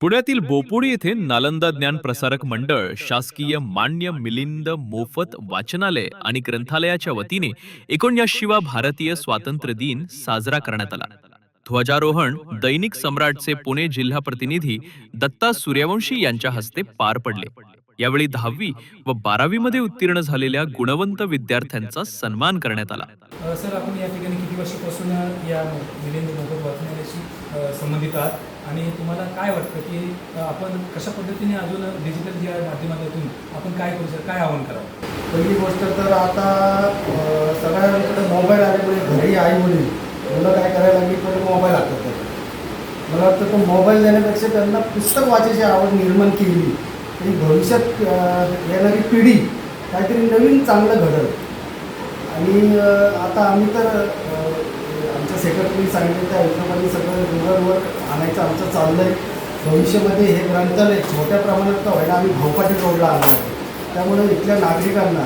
पुण्यातील बोपोडी येथे नालंदा ज्ञान प्रसारक मंडळ शासकीय मान्य मिलिंद मोफत वाचनालय आणि ग्रंथालयाच्या वतीने एकोणऐंशीवा भारतीय स्वातंत्र्य दिन साजरा करण्यात आला. ध्वजारोहण दैनिक सम्राटचे पुणे जिल्हा प्रतिनिधी दत्ता सूर्यवंशी यांच्या हस्ते पार पडले. यावेळी दहावी व बारावी मध्ये उत्तीर्ण झालेल्या गुणवंत विद्यार्थ्यांचा सन्मान करण्यात आला. सर आपण या ठिकाणी किती वर्षापासून या मिलिंद मोफत वाचनालयाशी संबंधित आहात? आणि तुम्हाला काय वाटतं की आपण कशा पद्धतीने अजून डिजिटल या माध्यमातून आपण काय करू शकतो काय आव्हान करावं? पहिली गोष्ट तर आता सगळ्यांकडे मोबाईल आल्यामुळे म्हणजे घरी आई मुली मुलं काय करायला लागली पण मोबाईल हातात तर मला वाटतं तो मोबाईल देण्यापेक्षा त्यांना पुस्तक वाचायची आवड निर्माण केली. आणि भविष्यात येणारी पिढी काहीतरी नवीन चांगलं घडल. आणि आता आम्ही तर सेक्रेटरी सांगितलं त्या हिशोबाने सगळं रुरलवर आणायचं आमचं चाललं आहे भविष्यामध्ये हे ग्रंथालय छोट्या प्रमाणात का व्हायला आम्ही भाऊपाटी रोडला आणलं आहे. त्यामुळे इथल्या नागरिकांना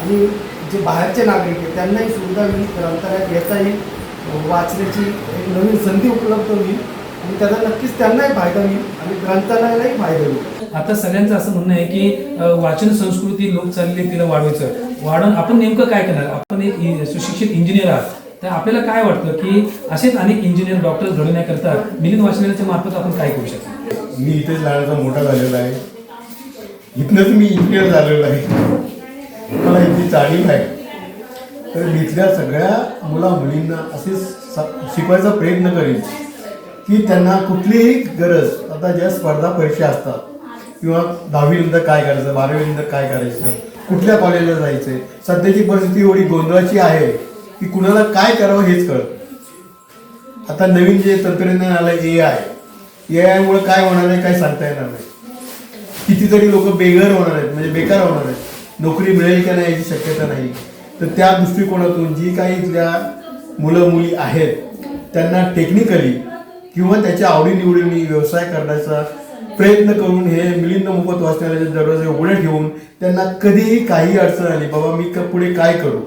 आणि जे बाहेरचे नागरिक आहेत त्यांनाही सुविधा मी ग्रंथालयात येता येईल वाचण्याची एक नवीन संधी उपलब्ध होईल आणि त्याचा नक्कीच त्यांनाही फायदा होईल आणि ग्रंथालयालाही फायदा होईल. आता सगळ्यांचं असं म्हणणं आहे की वाचन संस्कृती लोक चालली तिला वाढवायचं. वाढवून आपण नेमकं काय करणार? आपण एक सुशिक्षित इंजिनियर आहात. तर आपल्याला काय वाटतं की असेच अनेक इंजिनियर डॉक्टर घडवण्याकरता मिलिंद वाचनालयाच्या मार्फत आपण काय करू शकतो? मी इथेच लहानाचा मोठा झालेला आहे. इथनंच मी इंजिनियर झालेलो आहे. मला इथली जाणीव आहे. तर मी इथल्या सगळ्या मुला मुलींना असे स- शिकवायचा प्रयत्न करेन की त्यांना कुठलीही गरज आता ज्या स्पर्धा परीक्षा असतात किंवा दहावीनंतर काय करायचं बारावीनंतर काय करायचं कुठल्या कॉलेजला जायचं सध्याची परिस्थिती एवढी गोंधळाची आहे की कुणाला काय करावं हेच कळत आता नवीन जे तंत्रज्ञान आलं ए आय ए आयमुळे काय होणार आहे काय सांगता येणार नाही. कितीतरी लोक बेघर होणार आहेत म्हणजे बेकार होणार आहेत. नोकरी मिळेल का नाही याची शक्यता नाही. तर त्या दृष्टिकोनातून जी काही इथल्या मुलं मुली आहेत त्यांना टेक्निकली किंवा त्याच्या आवडीनिवडीने व्यवसाय करण्याचा प्रयत्न करून हे मिलिंद मोफत वाचनालयाचे दरवाजे उघडे ठेवून त्यांना कधीही काही अडचण आली बाबा मी पुढे काय करू?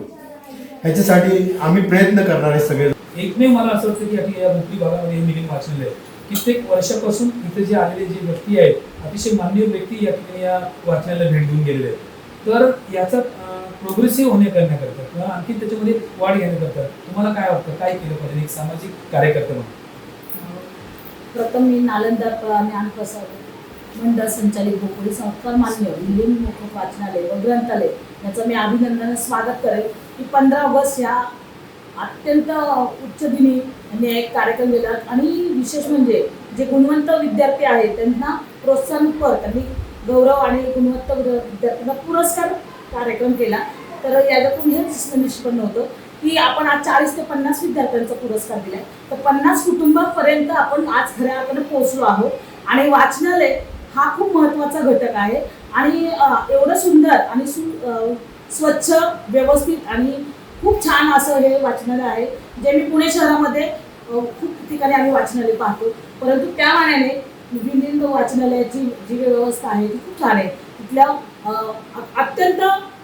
ह्याच्यासाठी आम्ही प्रयत्न करणार आहे सगळे. एकमेव मला असं वाटतं की आपल्या या मुक्ती भागामध्ये हे मिलिंद वाचलेलं आहे कित्येक वर्षापासून इथे जे आलेले जे व्यक्ती आहेत अतिशय मान्य व्यक्ती या ठिकाणी या वाचनालयाला भेट देऊन गेलेले आहेत. तर याचा प्रोग्रेसिव्ह होणे करण्याकरता किंवा आणखी त्याच्यामध्ये वाढ घेण्याकरता तुम्हाला काय वाटतं? काय केलं पाहिजे? एक सामाजिक कार्यकर्ता म्हणून. प्रथम मी नालंदा ज्ञान प्रसारक मंडळ संचालित भोपळी संस्कार मान्य मिलिंद मोफत वाचनालय व ग्रंथालय. याचं मी अभिनंदन स्वागत करेल की पंधरा ऑगस्ट या अत्यंत उच्च दिनी यांनी एक कार्यक्रम केला. आणि विशेष म्हणजे जे गुणवंत विद्यार्थी आहेत त्यांना प्रोत्साहनपर त्यांनी गौरव आणि गुणवंत विद्यार्थ्यांना पुरस्कार कार्यक्रम केला. तर याच्यातून हेच निष्पन्न होतं की आपण आज चाळीस ते पन्नास विद्यार्थ्यांचा पुरस्कार दिला तर पन्नास कुटुंबापर्यंत आपण आज खऱ्या अर्थाने पोहोचलो आहोत. आणि वाचनालय हा खूप महत्त्वाचा घटक आहे. आणि एवढं सुंदर आणि सु स्वच्छ व्यवस्थित आणि खूप छान असं हे वाचनालय आहे जे मी पुणे शहरामध्ये खूप ठिकाणी आम्ही वाचनालय पाहतो. परंतु त्या मानाने विलिंद वाचनालयाची जी व्यवस्था आहे ती खूप छान आहे. तिथल्या अत्यंत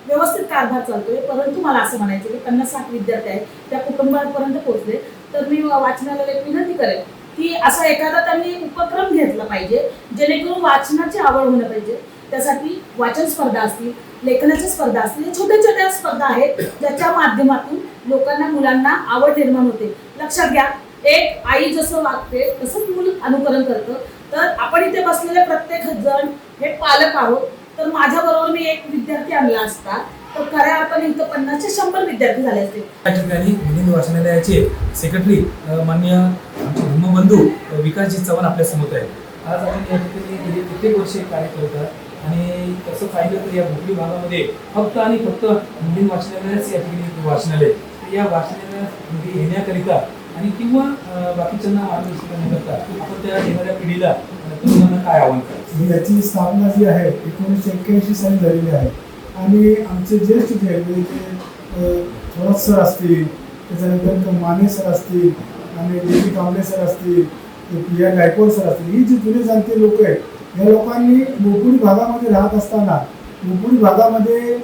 व्यवस्थित कारभार चालतोय. परंतु मला असं म्हणायचं की पन्नास साठ विद्यार्थी आहेत त्या कुटुंबापर्यंत पोहोचले तर मी वाचनालयाला विनंती करेन की असा एखादा त्यांनी उपक्रम घेतला पाहिजे जेणेकरून वाचनाची आवड होणं पाहिजे. त्यासाठी वाचन स्पर्धा असतील लेखनाच्या स्पर्धा असतील छोट्या छोट्या स्पर्धा आहेत ज्याच्या माध्यमातून लोकांना मुलांना आवड निर्माण होते. लक्षात घ्या एक आई जसं वागते तसंच मूल अनुकरण करतं. तर आपण इथे बसलेले प्रत्येक जण हे पालक आहोत. तर माझ्याबरोबर मी एक विद्यार्थी आणला असता. तर खऱ्या अर्थाने इथं पन्नासशे शंभर विद्यार्थी झाले असते. या ठिकाणी मिलिंद वाचनालयाचे सेक्रेटरी मान्य बंधू विकासजी चव्हाण आपल्यासमोर आहेत. आज आपण या ठिकाणी गेली कित्येक वर्षे कार्य करतात आणि तसं पाहिलं तर या भोपळी भागामध्ये फक्त आणि फक्त मिलिंद वाचनालयच या ठिकाणी वाचनालय तर या वाचनालयामध्ये येण्याकरिता आणि किंवा बाकीच्यांना मार्गदर्शन करण्याकरता आपण त्या येणाऱ्या पिढीला अ, तरुणांना काय आव्हान करायचं याची स्थापना जी आहे एकोणीसशे एक्क्याऐंशी साली झालेली आहे. आणि आमचे ज्येष्ठ जे आहेत, म्हणजे ते थोरात सर असतील त्याच्यानंतर माने सर असतील आणि डी पी कांबळे सर असतील पी आर गायकवाड सर असतील ही जी जुने जाणते लोक आहेत या लोकांनी मोकुळी भागामध्ये राहत असताना मोकुळी भागामध्ये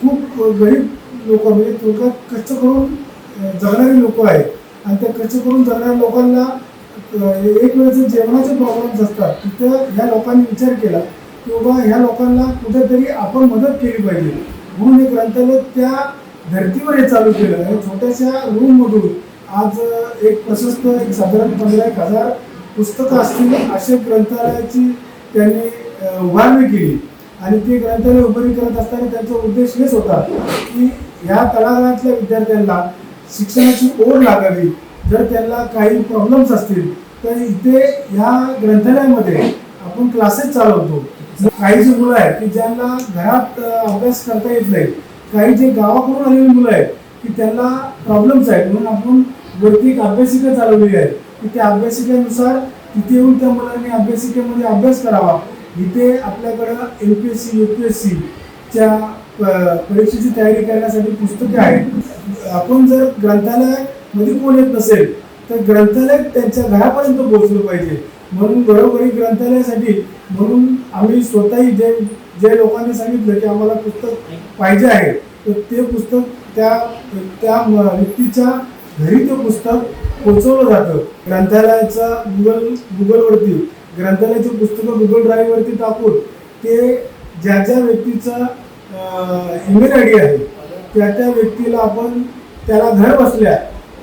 खूप गरीब लोक म्हणजे थोडक्यात कष्ट करून अ, जगणारी लोक आहेत. आणि त्या कष्ट करून जगणाऱ्या लोकांना एक वेळेचे जेवणाचे प्रॉब्लेम्स असतात तिथं ह्या लोकांनी विचार केला की बाबा ह्या लोकांना कुठेतरी आपण मदत केली पाहिजे. म्हणून हे ग्रंथालय त्या धर्तीवर हे चालू केलं आणि छोट्याशा रूममधून आज एक प्रशस्त एक साधारण पंधरा एक हजार पुस्तकं असतील असे ग्रंथालयाची त्यांनी उभारणी केली. आणि ते ग्रंथालय उभारणी करत असताना त्यांचा उद्देश हेच होता की ह्या तळागाळातल्या विद्यार्थ्यांना शिक्षणाची ओढ लागावी. जर त्यांना काही प्रॉब्लेम्स असतील तर इथे ह्या ग्रंथालयामध्ये आपण क्लासेस चालवतो. काही जी मुलं आहेत की ज्यांना घरात अभ्यास करता येत नाही काही जे गावाकडून आलेली मुलं आहेत की त्यांना प्रॉब्लेम्स आहेत म्हणून आपण वरती एक अभ्यासिका चालवलेली आहे. की त्या अभ्यासिकेनुसार तिथे येऊन त्या मुलांनी अभ्यासिकेमध्ये अभ्यास करावा. इथे आपल्याकडं M P S C U P S सीच्या परीक्षेची तयारी करण्यासाठी पुस्तके आहेत. आपण जर ग्रंथालयामध्ये कोण येत नसेल तर ग्रंथालय त्यांच्या घरापर्यंत पोहोचलं पाहिजे. म्हणून घरोघरी ग्रंथालयासाठी म्हणून आम्ही स्वतःही जे जे लोकांनी सांगितलं की आम्हाला पुस्तक पाहिजे आहे तर ते पुस्तक त्या त्या व्यक्तीच्या घरी ते पुस्तक पोचवलं जातं. ग्रंथालयाचा गुगल गुगलवरती ग्रंथालयाची पुस्तकं गुगल ड्राईव्हवरती टाकून ते ज्या ज्या व्यक्तीचा ईमेल आय डी आहे त्या त्या व्यक्तीला आपण त्याला घर बसल्या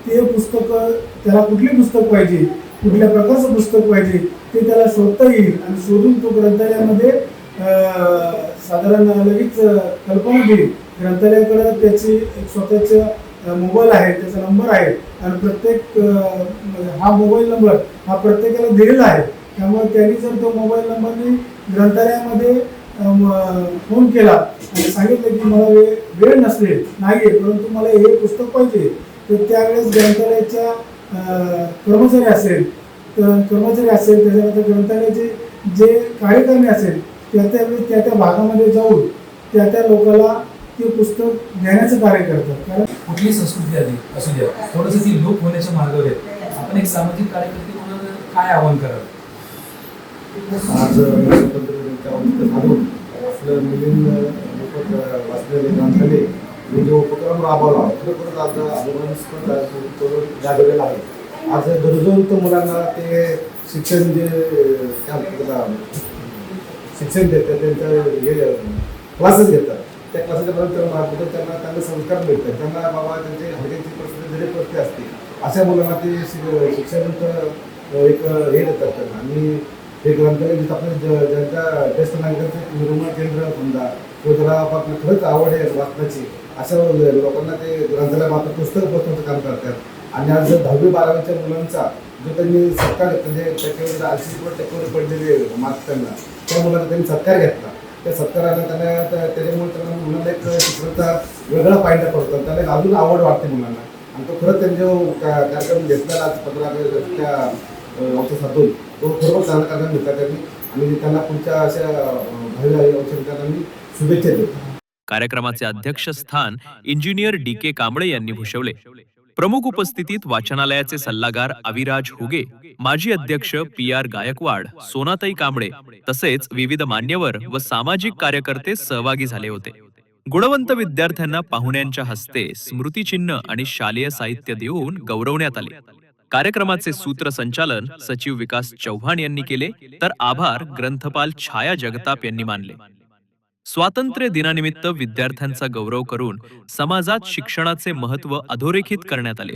ते पुस्तकं त्याला कुठली पुस्तक पाहिजे कुठल्या प्रकारचं पुस्तक पाहिजे ते त्याला शोधता येईल आणि शोधून तो ग्रंथालयामध्ये साधारण लगेच कल्पना देईल. ग्रंथालयाकडं त्याची एक स्वतःच्या मोबाईल आहे त्याचा नंबर आहे आणि प्रत्येक हा मोबाईल नंबर हा प्रत्येकाला दिलेला आहे. त्यामुळे त्यांनी जर तो मोबाईल नंबरने ग्रंथालयामध्ये फोन केला आणि सांगितलं की मला वेळ वेळ नसले नाही आहे परंतु मला हे पुस्तक पाहिजे तर त्यावेळेस ग्रंथालयाच्या कर्मचारी असेल तर कर्मचारी असेल त्याच्यानंतर ग्रंथालयाचे जे कार्यकर्ते असेल त्या त्यावेळेस त्या त्या भागामध्ये जाऊन त्या त्या लोकांना ते पुस्तक देण्याचं कार्य करतात. कारण कुठली संस्कृती आली असू द्या थोडंसं ती लोप होण्याच्या मार्गावर आहे आपण एक सामाजिक कार्यकर्ते म्हणून काय आव्हान कराल? आज साधून आपलं मिलिंद मोफत वाचलेले ग्रंथालय हे जो उपक्रम राबवला खरोखरच आज अभिमानास्पद आहे, करून गाजवलेला आहे. आज गरजवंत मुलांना ते शिक्षण जे त्याला शिक्षण देतात त्यांचं हे क्लासेस घेतात त्या क्लासेसच्या नंतर मार्फत त्यांना चांगले संस्कार मिळतात. त्यांना बाबा त्यांचे हजेची परिस्थिती जरी परिस्थिती असते अशा मुलांना ते शिक्षणाचं एक हे देतात त्यांना. आणि हे ग्रंथालय जिथं आपलं ज- ज्यांच्या ज्येष्ठ नागरिकांचं एक निर्मळ केंद्र समजा किंवा त्याला आपल्याला खरंच आवड आहे वाचनाची अशा लोकांना ते ग्रंथालय मात्र पुस्तक पोचण्याचं काम करतात. आणि आज जर दहावी बारावीच्या मुलांचा जो त्यांनी सत्कार म्हणजे टक्केवर ऐंशी टक्केवर पडलेले मार्क त्यांना त्या मुलांना त्यांनी सत्कार घेतला. त्या सत्काराला त्यांना त्याच्यामुळे त्यांना मुलांना एक चित्राचा वेगळा पाहायला पडतो. त्यांना एक अजून आवड वाटते मुलांना. आणि तो खरंच त्यांनी जो कार्यक्रम घेतलेला आज पंधरा त्या तो खरोखर चांगला कार्यक्रम घेतला. त्यांनी आणि त्यांना पुढच्या अशा भावी औषधांना मी शुभेच्छा देतो. कार्यक्रमाचे अध्यक्षस्थान इंजिनियर डी के कांबळे यांनी भूषवले. प्रमुख उपस्थितीत वाचनालयाचे सल्लागार अविराज हुगे माजी अध्यक्ष पी आर गायकवाड सोनाताई कांबळे तसेच विविध मान्यवर व सामाजिक कार्यकर्ते सहभागी झाले होते. गुणवंत विद्यार्थ्यांना पाहुण्यांच्या हस्ते स्मृतिचिन्ह आणि शालेय साहित्य देऊन गौरवण्यात आले. कार्यक्रमाचे सूत्रसंचालन सचिव विकास चव्हाण यांनी केले तर आभार ग्रंथपाल छाया जगताप यांनी मानले. स्वातंत्र्य दिनानिमित्त विद्यार्थ्यांचा गौरव करून समाजात शिक्षणाचे महत्त्व अधोरेखित करण्यात आले.